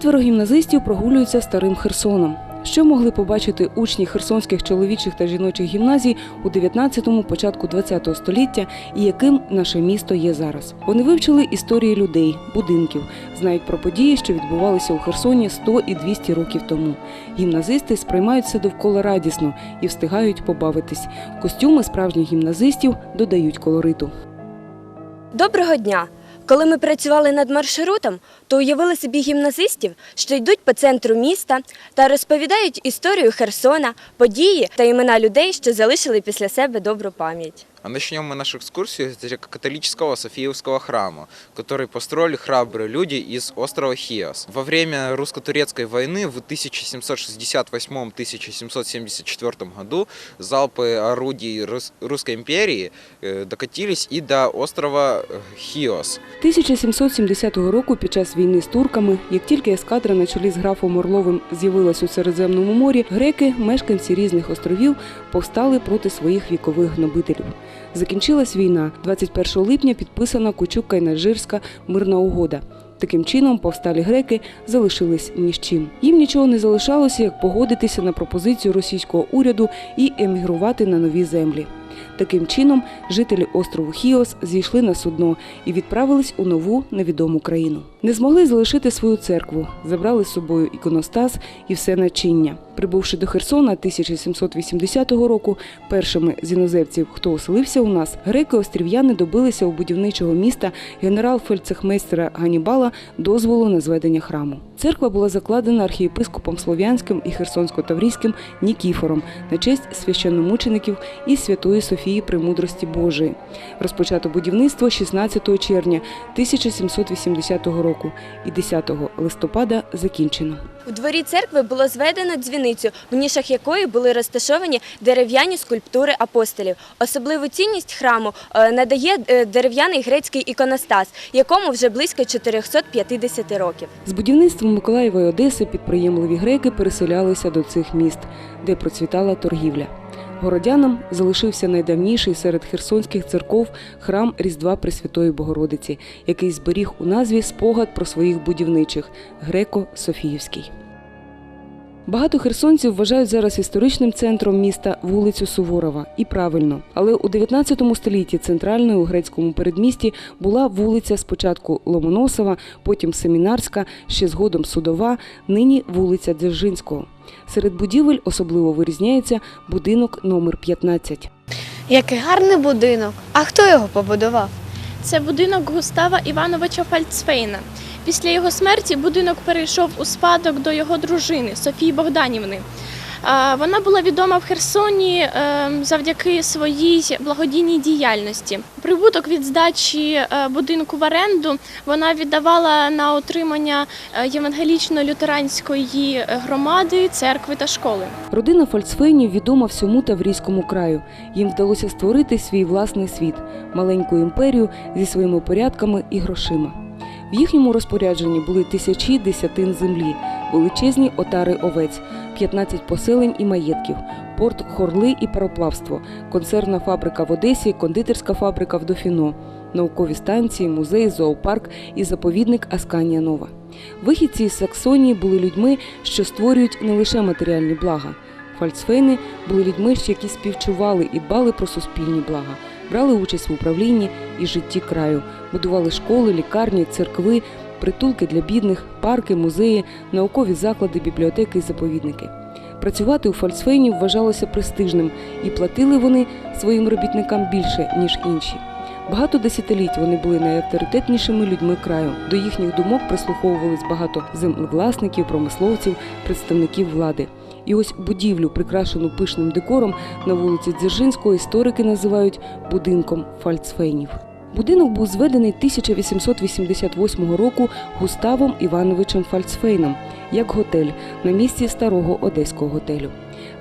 Четверо гімназистів прогулюються старим Херсоном. Що могли побачити учні херсонських чоловічих та жіночих гімназій у 19-му, початку 20-го століття і яким наше місто є зараз? Вони вивчили історії людей, будинків, знають про події, що відбувалися у Херсоні 100 і 200 років тому. Гімназисти сприймають все довкола радісно і встигають побавитись. Костюми справжніх гімназистів додають колориту. Доброго дня! Коли ми працювали над маршрутом, то уявили собі гімназистів, що йдуть по центру міста та розповідають історію Херсона, події та імена людей, що залишили після себе добру пам'ять. А начнем мы нашу экскурсию с католического Софиевского храма, который построили храбрые люди из острова Хиос. Во время русско-турецкой войны в 1768-1774 году залпы орудий Рус- Русской империи э, докатились и до острова э, Хиос. 1770 року під час війни з турками, як тільки ескадра на чолі з графом Орловим з'явилась у Середземному морі, греки, мешканці різних островів, повстали проти своїх вікових гнобителів. Закінчилась війна. 21 липня підписана Кучук-Кайнажирська мирна угода. Таким чином, повсталі греки залишились ні з чим. Їм нічого не залишалося, як погодитися на пропозицію російського уряду і емігрувати на нові землі. Таким чином, жителі острову Хіос зійшли на судно і відправились у нову невідому країну. Не змогли залишити свою церкву, забрали з собою іконостас і все начиння. Прибувши до Херсона 1780 року, першими з іноземців, хто оселився у нас, греки-острів'яни добилися у будівничого міста генерал-фельдцехмейстера Ганібала дозволу на зведення храму. Церква була закладена архієпископом Слов'янським і Херсонсько-Таврійським Нікіфором на честь священномучеників і Святої Софії Премудрості Божої. Розпочато будівництво 16 червня 1780 року і 10 листопада закінчено. У дворі церкви було зведено дзвіницю, в нішах якої були розташовані дерев'яні скульптури апостолів. Особливу цінність храму е, надає е, дерев'яний грецький іконостас, якому вже близько 450 років. З будівництвом Миколаєва і Одеси підприємливі греки переселялися до цих міст, де процвітала торгівля. Городянам залишився найдавніший серед херсонських церков храм Різдва Пресвятої Богородиці, який зберіг у назві спогад про своїх будівничих Греко-Софіївський. Багато херсонців вважають зараз історичним центром міста вулицю Суворова. І правильно. Але у 19 столітті центральною у грецькому передмісті була вулиця спочатку Ломоносова, потім Семінарська, ще згодом Судова, нині вулиця Дзержинського. Серед будівель особливо вирізняється будинок номер 15. Який гарний будинок. А хто його побудував? Це будинок Густава Івановича Фальцфейна. Після його смерті будинок перейшов у спадок до його дружини Софії Богданівни. Вона була відома в Херсоні е, завдяки своїй благодійній діяльності. Прибуток від здачі е, будинку в оренду вона віддавала на утримання е, євангелічно-лютеранської громади, церкви та школи. Родина Фальцфейнів відома всьому Таврійському краю. Їм вдалося створити свій власний світ, маленьку імперію зі своїми порядками і грошима. В їхньому розпорядженні були тисячі десятин землі, величезні отари овець, 15 поселень і маєтків, порт Хорли і пароплавство, консервна фабрика в Одесі, кондитерська фабрика в Дофіно, наукові станції, музей, зоопарк і заповідник Асканія Нова. Вихідці із Саксонії були людьми, що створюють не лише матеріальні блага. Фальцфейни були людьми, які співчували і дбали про суспільні блага, брали участь в управлінні і житті краю, будували школи, лікарні, церкви, притулки для бідних, парки, музеї, наукові заклади, бібліотеки і заповідники. Працювати у Фальцфейнів вважалося престижним, і платили вони своїм робітникам більше, ніж інші. Багато десятиліть вони були найавторитетнішими людьми краю. До їхніх думок прислуховувались багато землевласників, промисловців, представників влади. І ось будівлю, прикрашену пишним декором на вулиці Дзержинського, історики називають будинком Фальцфейнів. Будинок був зведений 1888 року Густавом Івановичем Фальцфейном як готель на місці старого одеського готелю.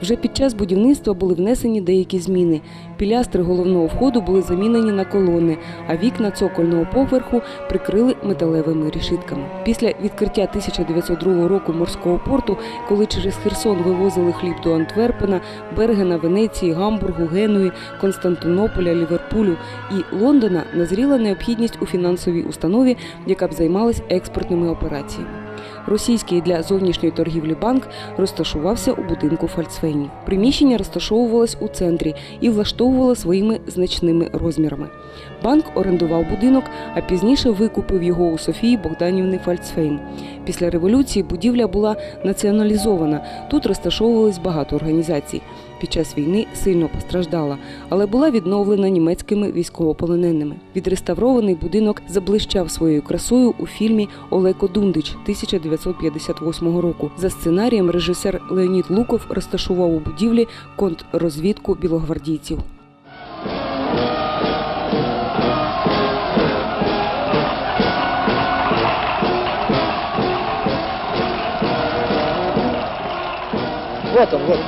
Вже під час будівництва були внесені деякі зміни. Пілястри головного входу були замінені на колони, а вікна цокольного поверху прикрили металевими рішитками. Після відкриття 1902 року морського порту, коли через Херсон вивозили хліб до Антверпена, Бергена, Венеції, Гамбургу, Генуї, Константинополя, Ліверпулю і Лондона, назріла необхідність у фінансовій установі, яка б займалась експортними операціями. Російський для зовнішньої торгівлі банк розташувався у будинку Фальцвені. Приміщення розташовувалось у центрі і влаштовувало своїми значними розмірами. Банк орендував будинок, а пізніше викупив його у Софії Богданівни Фальцфейн. Після революції будівля була націоналізована. Тут розташовувалось багато організацій. Під час війни сильно постраждала, але була відновлена німецькими військовополоненими. Відреставрований будинок заблищав своєю красою у фільмі Олеко Дундич 1958 року. За сценарієм режисер Леонід Луков розташував у будівлі контррозвідку білогвардійців. Вот он, вот.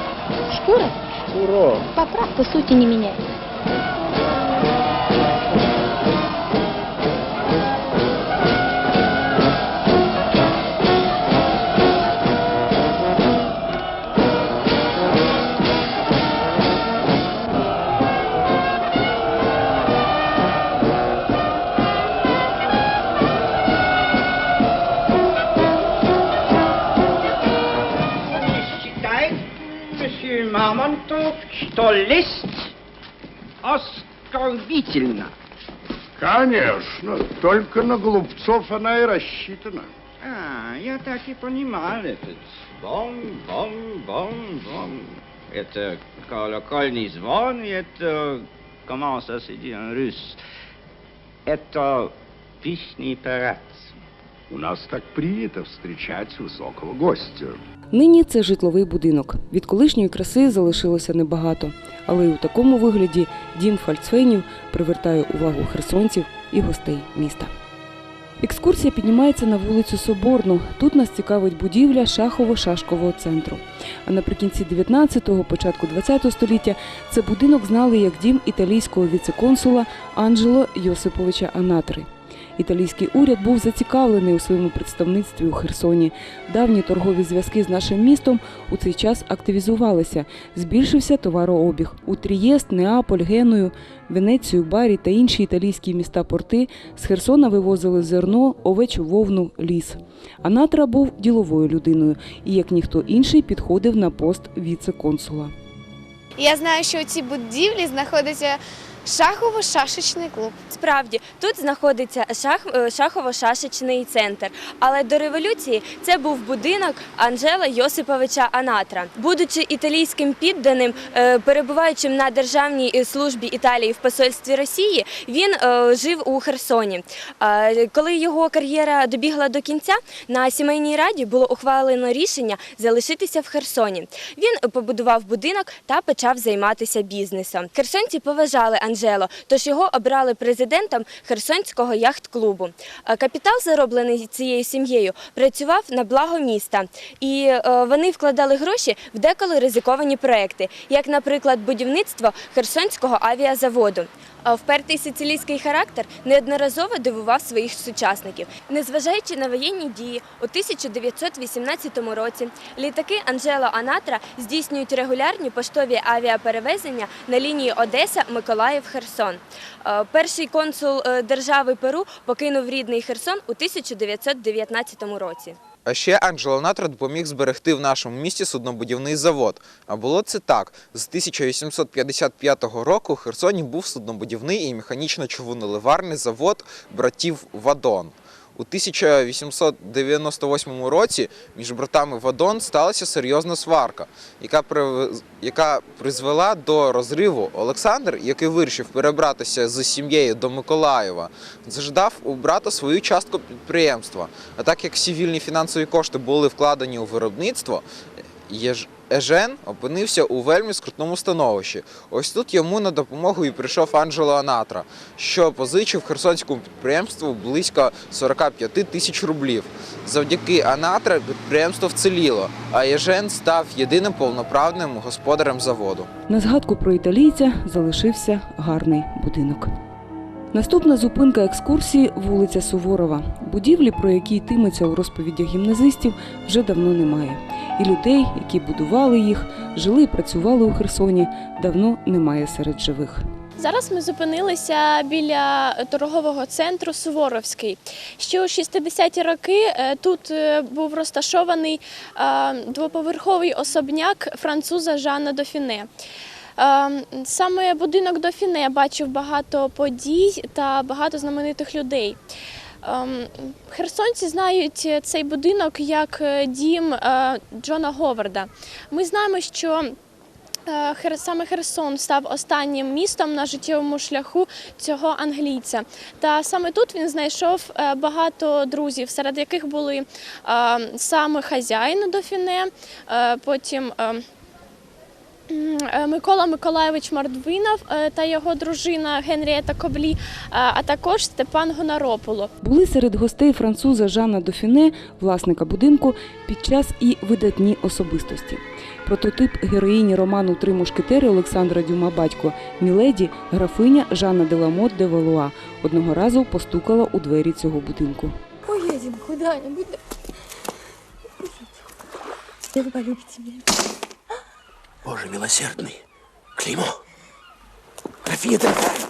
Шкура Шкуро. поправка сути не меняет. Что лесть оскорбительна. Конечно, только на глупцов она и рассчитана. А, я так и понимал этот звон. Это колокольный звон, и это, comment ça se dit en russe, это пищный парад. У нас так принято встречать высокого гостя. Нині це житловий будинок. Від колишньої краси залишилося небагато, але й у такому вигляді дім Фальцфейнів привертає увагу херсонців і гостей міста. Екскурсія піднімається на вулицю Соборну. Тут нас цікавить будівля шахово-шашкового центру. А наприкінці 19-го, початку 20-го століття це будинок знали як дім італійського віцеконсула Анджело Йосиповича Анатри. Італійський уряд був зацікавлений у своєму представництві у Херсоні. Давні торгові зв'язки з нашим містом у цей час активізувалися. Збільшився товарообіг. У Трієст, Неаполь, Геную, Венецію, Барі та інші італійські міста-порти з Херсона вивозили зерно, овечу вовну, ліс. Анатра був діловою людиною і, як ніхто інший, підходив на пост віце-консула. Я знаю, що у цій будівлі знаходиться шахово-шашечний клуб. Справді, тут знаходиться шах, е, шахово-шашечний центр. Але до революції це був будинок Анжела Йосиповича Анатра. Будучи італійським підданим, е, перебуваючим на державній е, службі Італії в посольстві Росії, він жив у Херсоні. Коли його кар'єра добігла до кінця, на сімейній раді було ухвалено рішення залишитися в Херсоні. Він побудував будинок та почав займатися бізнесом. Херсонці поважали Анжело, тож його обрали президентом Херсонського яхт-клубу. Е, Капітал, зароблений цією сім'єю, працював на благо міста, і е, вони вкладали гроші в деколи ризиковані проекти, як, наприклад, будівництво Херсонського авіазаводу. Впертий сицилійський характер неодноразово дивував своїх сучасників. Незважаючи на воєнні дії, у 1918 році літаки Анжело Анатра здійснюють регулярні поштові авіаперевезення на лінії Одеса-Миколаїв-Херсон. Е, Перший консул е, держави Перу покинув рідний Херсон у 1919 році. А ще Анджело Натра допоміг зберегти в нашому місті суднобудівний завод. А було це так: з 1855 року в Херсоні був суднобудівний і механічно-човуноливарний завод братів Вадон. У 1898 році між братами Вадон сталася серйозна сварка, яка яка призвела до розриву. Олександр, який вирішив перебратися з сім'єю до Миколаєва, заждав у брата свою частку підприємства. А так як всі фінансові кошти були вкладені у виробництво, Ежен опинився у вельми скрутному становищі. Ось тут йому на допомогу і прийшов Анджело Анатра, що позичив херсонському підприємству близько 45 тисяч рублів. Завдяки Анатра підприємство вціліло, а Єжен став єдиним повноправним господарем заводу. На згадку про італійця залишився гарний будинок. Наступна зупинка екскурсії вулиця Суворова. Будівлі, про які йтиметься у розповідях гімназистів, вже давно немає. І людей, які будували їх, жили і працювали у Херсоні, давно немає серед живих. Зараз ми зупинилися біля торгового центру Суворовський. Ще у 60-ті роки е, тут е, був розташований е, двоповерховий особняк француза Жана Дофіне. Е, Саме будинок Дофіне бачив багато подій та багато знаменитих людей. Ем, Херсонці знають цей будинок як е, дім е, Джона Говарда. Ми знаємо, що е, саме Херсон став останнім містом на життєвому шляху цього англійця. Та саме тут він знайшов е, багато друзів, серед яких були е, саме хазяїн Дофіне, е, потім. Е, Микола Миколайович Мордвинов е, та його дружина Генрієта Коблі, е, а також Степан Гонарополо. Були серед гостей француза Жана Дофіне, власника будинку, під час і видатні особистості. Прототип героїні роману Три мушкетери Олександра Дюма батько Міледі, графиня Жанна Деламот де Валуа одного разу постукала у двері цього будинку. Поедем куда-нибудь. Вы полюбите меня. Боже милосердный. Клеймо. Графиня дорогая.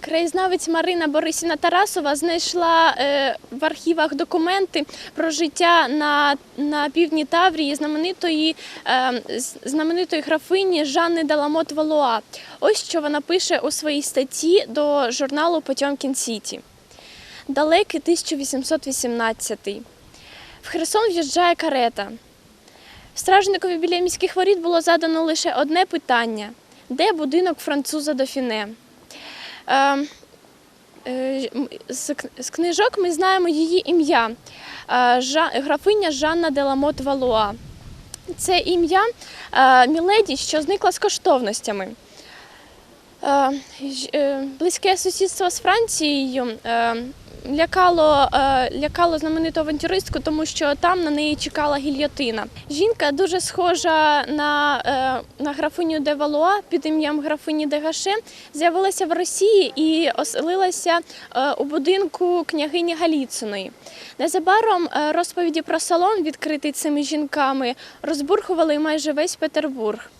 Краєзнавець Марина Борисівна Тарасова знайшла е, в архівах документи про життя на, на півдні Таврії знаменитої, е, знаменитої графині Жанни Деламот Валуа. Ось що вона пише у своїй статті до журналу Потьомкін Сіті. Далекий 1818. В Херсон в'їжджає карета. Стражникові біля міських воріт було задано лише одне питання: де будинок француза Дофіне? Е, е, з, книжок ми знаємо її ім'я е, графиня Жанна Деламот Валуа. Це ім'я Міледі, що зникла з коштовностями. Близьке сусідство з Францією лякало, е, лякало знамениту авантюристку, тому що там на неї чекала гільйотина. Жінка дуже схожа на, е, на графиню де Валуа під ім'ям графині де Гаше, з'явилася в Росії і оселилася е, у будинку княгині Галіциної. Незабаром розповіді про салон, відкритий цими жінками, розбурхували майже весь Петербург.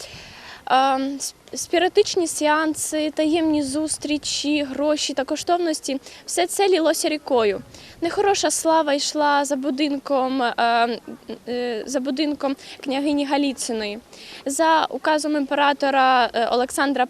Спіритичні сеанси, таємні зустрічі, гроші та коштовності все це лілося рікою. Нехороша слава йшла за будинком, е, е, за будинком княгині Галіциної. За указом імператора е, Олександра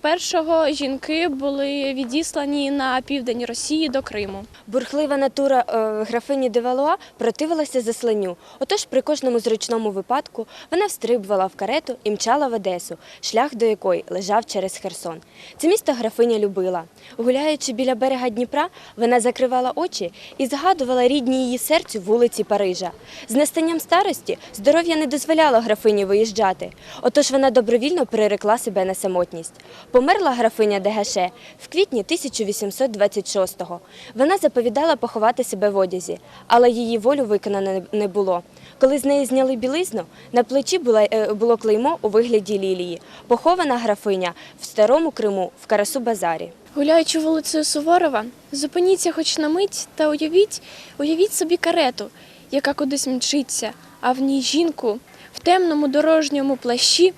І жінки були відіслані на південь Росії до Криму. Бурхлива натура графині де Валуа противилася засланню. Отож, при кожному зручному випадку вона встрибувала в карету і мчала в Одесу, шлях до якої лежав через Херсон. Це місто графиня любила. Гуляючи біля берега Дніпра, вона закривала очі і згадувала рідні її серцю вулиці Парижа. З настанням старості здоров'я не дозволяло графині виїжджати. Отож вона добровільно перерекла себе на самотність. Померла графиня Дегаше в квітні 1826-го. Вона заповідала поховати себе в одязі, але її волю виконано не було. Коли з неї зняли білизну, на плечі е, було клеймо у вигляді лілії. Похована графиня в старому Криму в Карасу Базарі. Гуляючи вулицею Суворова, зупиніться хоч на мить та уявіть, уявіть собі карету, яка кудись мчиться, а в ній жінку в темному дорожньому плащі,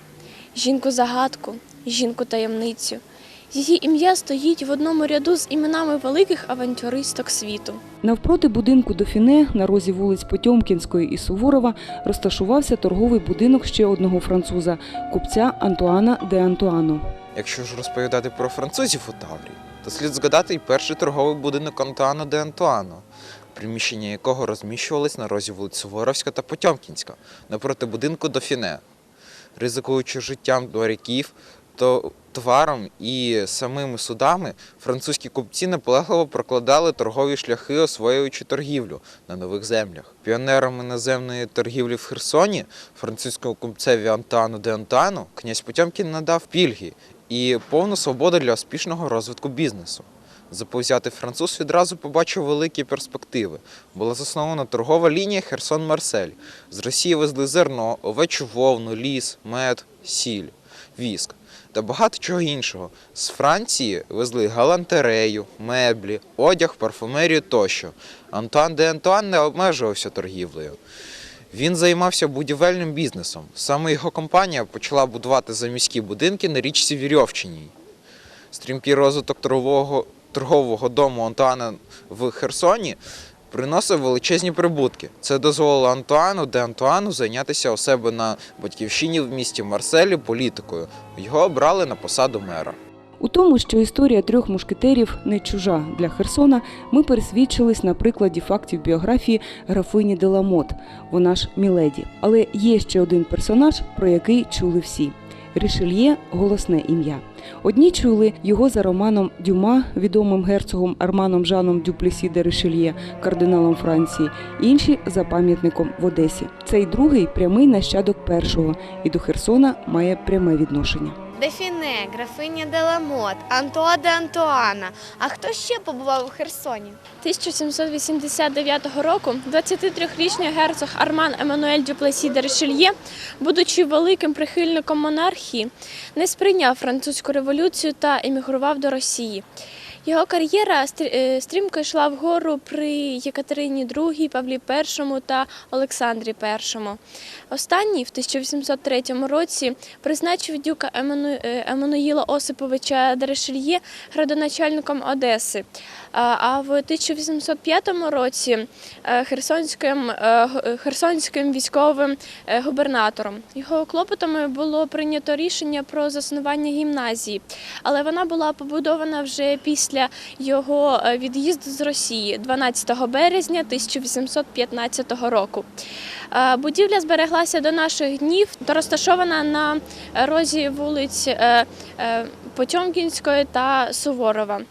жінку загадку, жінку таємницю. Її ім'я стоїть в одному ряду з іменами великих авантюристок світу. Навпроти будинку Дофіне на розі вулиць Потьомкінської і Суворова розташувався торговий будинок ще одного француза купця Антуана де Антуану. Якщо ж розповідати про французів у Таврії, то слід згадати і перший торговий будинок Антуана де Антуано, приміщення якого розміщувались на розі вулиць Суворовська та Потьомкінська, напроти будинку Дофіне. Ризикуючи життям дворяків, товаром і самими судами французькі купці наполегливо прокладали торгові шляхи, освоюючи торгівлю на нових землях. Піонерами наземної торгівлі в Херсоні французькому купцеві Антуану де Антуану князь Потьомкін надав пільги і повну свободу для успішного розвитку бізнесу. Заповзятий француз відразу побачив великі перспективи. Була заснована торгова лінія Херсон-Марсель. З Росії везли зерно, овечу вовну, ліс, мед, сіль, віск та багато чого іншого. З Франції везли галантерею, меблі, одяг, парфумерію тощо. Антуан де Антуан не обмежувався торгівлею. Він займався будівельним бізнесом. Саме його компанія почала будувати заміські будинки на річці Вірьовчиній. Стрімкий розвиток торгового, торгового дому Антуана в Херсоні приносив величезні прибутки. Це дозволило Антуану де Антуану зайнятися у себе на батьківщині в місті Марселі політикою. Його обрали на посаду мера. У тому, що історія трьох мушкетерів не чужа для Херсона, ми пересвідчились на прикладі фактів біографії графині Деламот, вона ж Міледі. Але є ще один персонаж, про який чули всі. Рішельє голосне ім'я. Одні чули його за романом Дюма, відомим герцогом Арманом Жаном Дюплесі де Ришельє, кардиналом Франції, інші за пам'ятником в Одесі. Цей другий прямий нащадок першого і до Херсона має пряме відношення. Дефіне, графиня Деламот, Антуа де Антуана. А хто ще побував у Херсоні? 1789 року 23-річний герцог Арман Еммануель Дюплесі де Ришельє, будучи великим прихильником монархії, не сприйняв французьку революцію та емігрував до Росії. Його кар'єра е, стрімко йшла вгору при Єкатерині II, Павлі І та Олександрі І. Останній в 1803 році призначив дюка е, Еммануїла Осиповича Дерешельє градоначальником Одеси. А в 1805 році е, херсонським, херсонським військовим губернатором. Його клопотами було прийнято рішення про заснування гімназії, але вона була побудована вже після його е, від'їзду з Росії 12 березня 1815 року. Е, Будівля збереглася до наших днів, та розташована на розі вулиць е, Потьомкінської та Суворова.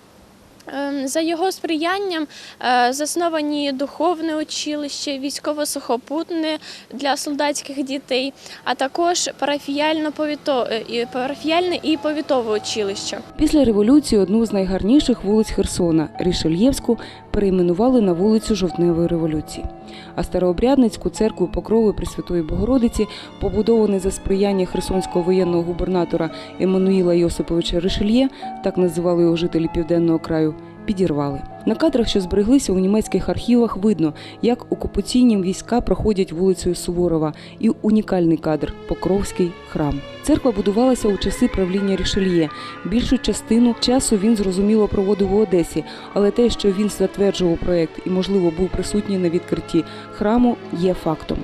Ем, За його сприянням е, засновані духовне училище, військово-сухопутне для солдатських дітей, а також е, парафіяльне і повітове училище. Після революції одну з найгарніших вулиць Херсона Рішельєвську перейменували на вулицю Жовтневої революції. А старообрядницьку церкву Покрови Пресвятої Богородиці, побудовану за сприяння херсонського воєнного губернатора Еммануїла Йосиповича Ришельє, так називали його жителі південного краю, підірвали. На кадрах, що збереглися у німецьких архівах, видно, як окупаційні війська проходять вулицею Суворова і унікальний кадр Покровський храм. Церква будувалася у часи правління Рішельє. Більшу частину часу він зрозуміло проводив у Одесі, але те, що він затверджував проект і, можливо, був присутній на відкритті храму, є фактом.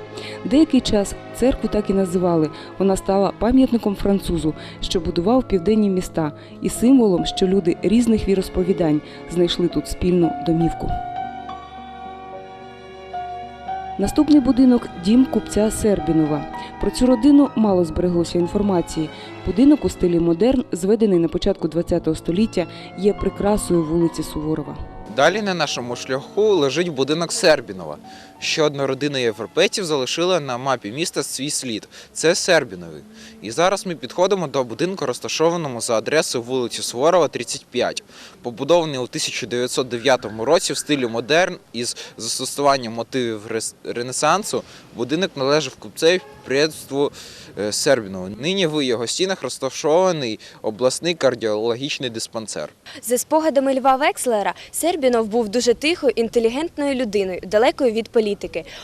Деякий час церкву так і називали. Вона стала пам'ятником французу, що будував південні міста, і символом, що люди різних віросповідань знайшли тут спільну домівку. Наступний будинок дім купця Сербінова. Про цю родину мало збереглося інформації. Будинок у стилі модерн, зведений на початку ХХ століття, є прикрасою вулиці Суворова. Далі на нашому шляху лежить будинок Сербінова. Ще одна родина європейців залишила на мапі міста свій слід. Це Сербінови. І зараз ми підходимо до будинку, розташованому за адресою вулиці Суворова, 35. Побудований у 1909 році в стилі модерн із застосуванням мотивів Ренесансу, будинок належав купцеві підприємству е, Сербінову. Нині в його стінах розташований обласний кардіологічний диспансер. За спогадами Льва Векслера, Сербінов був дуже тихою, інтелігентною людиною, далекою від політики.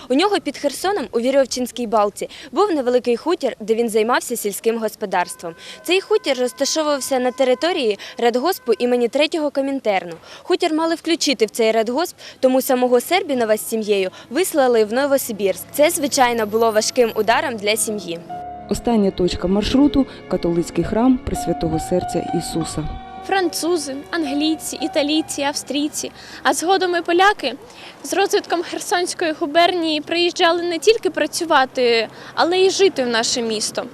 У нього під Херсоном у Вірьовчинській балці був невеликий хутір, де він займався сільським господарством. Цей хутір розташовувався на території радгоспу імені третього Комінтерну. Хутір мали включити в цей радгосп, тому самого Сербінова з сім'єю вислали в Новосибірськ. Це, звичайно, було важким ударом для сім'ї. Остання точка маршруту католицький храм Пресвятого Серця Ісуса. Французи, англійці, італійці, австрійці, а згодом і поляки з розвитком Херсонської губернії приїжджали не тільки працювати, але й жити в наше місто.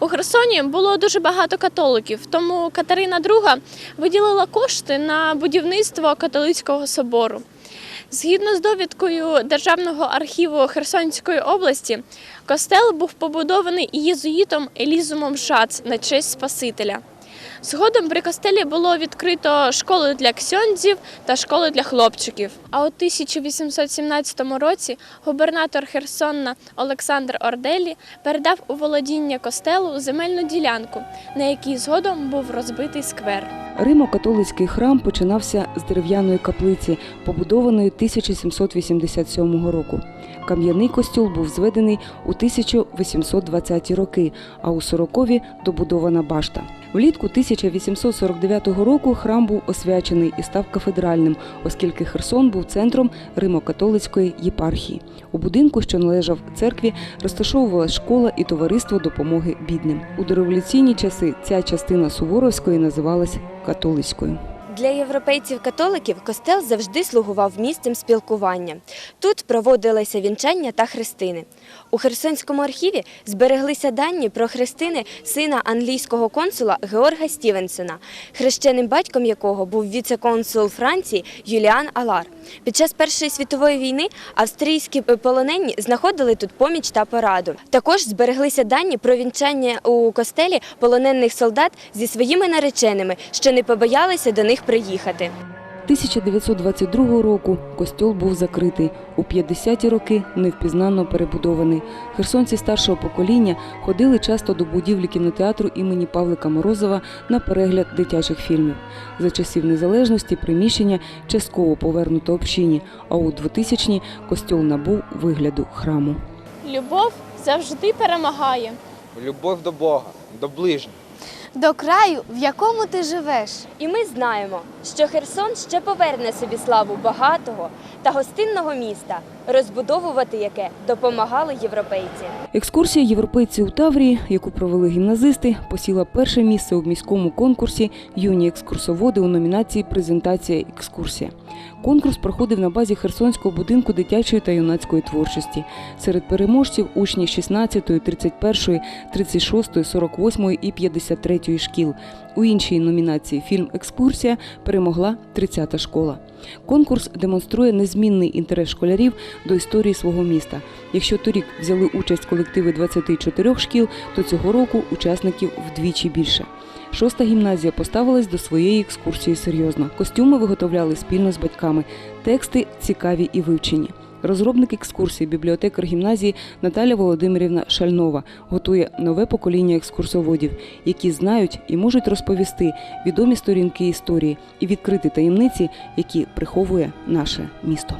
У Херсоні було дуже багато католиків, тому Катерина II виділила кошти на будівництво католицького собору. Згідно з довідкою Державного архіву Херсонської області, костел був побудований єзуїтом Елізумом Шац на честь Спасителя. Згодом при костелі було відкрито школу для ксьондзів та школу для хлопчиків. А у 1817 році губернатор Херсонна Олександр Орделі передав у володіння костелу земельну ділянку, на якій згодом був розбитий сквер. Римо-католицький храм починався з дерев'яної каплиці, побудованої 1787 року. Кам'яний костюл був зведений у 1820-ті роки, а у 40-ві – добудована башта. Влітку 1849 року храм був освячений і став кафедральним, оскільки Херсон був центром Римо-католицької єпархії. У будинку, що належав церкві, розташовувалась школа і товариство допомоги бідним. У дореволюційні часи ця частина Суворовської називалась католицькою. Для європейців-католиків костел завжди слугував місцем спілкування. Тут проводилися вінчання та хрестини. У Херсонському архіві збереглися дані про хрестини сина англійського консула Георга Стівенсона, хрещеним батьком якого був віце-консул Франції Юліан Алар. Під час Першої світової війни австрійські полонені знаходили тут поміч та пораду. Також збереглися дані про вінчання у костелі полонених солдат зі своїми нареченими, що не побоялися до них приїхати. 1922 року костьол був закритий. У 50-ті роки невпізнано перебудований. Херсонці старшого покоління ходили часто до будівлі кінотеатру імені Павлика Морозова на перегляд дитячих фільмів. За часів незалежності приміщення частково повернуто общині, а у 2000-ні костьол набув вигляду храму. Любов завжди перемагає. Любов до Бога, до ближніх. До краю, в якому ти живеш. І ми знаємо, що Херсон ще поверне собі славу багатого та гостинного міста, розбудовувати яке допомагали європейці. Екскурсія європейці у Таврії, яку провели гімназисти, посіла перше місце у міському конкурсі Юні екскурсоводи у номінації Презентація екскурсія. Конкурс проходив на базі Херсонського будинку дитячої та юнацької творчості. Серед переможців учні 16, 31, 36, 48 і 53 шкіл. У іншій номінації Фільм Екскурсія перемогла 30-та школа. Конкурс демонструє незмінний інтерес школярів до історії свого міста. Якщо торік взяли участь колективи 24 шкіл, то цього року учасників вдвічі більше. Шоста гімназія поставилась до своєї екскурсії серйозно. Костюми виготовляли спільно з батьками. Тексти цікаві і вивчені. Розробник екскурсії, бібліотекар гімназії Наталя Володимирівна Шальнова готує нове покоління екскурсоводів, які знають і можуть розповісти відомі сторінки історії і відкрити таємниці, які приховує наше місто.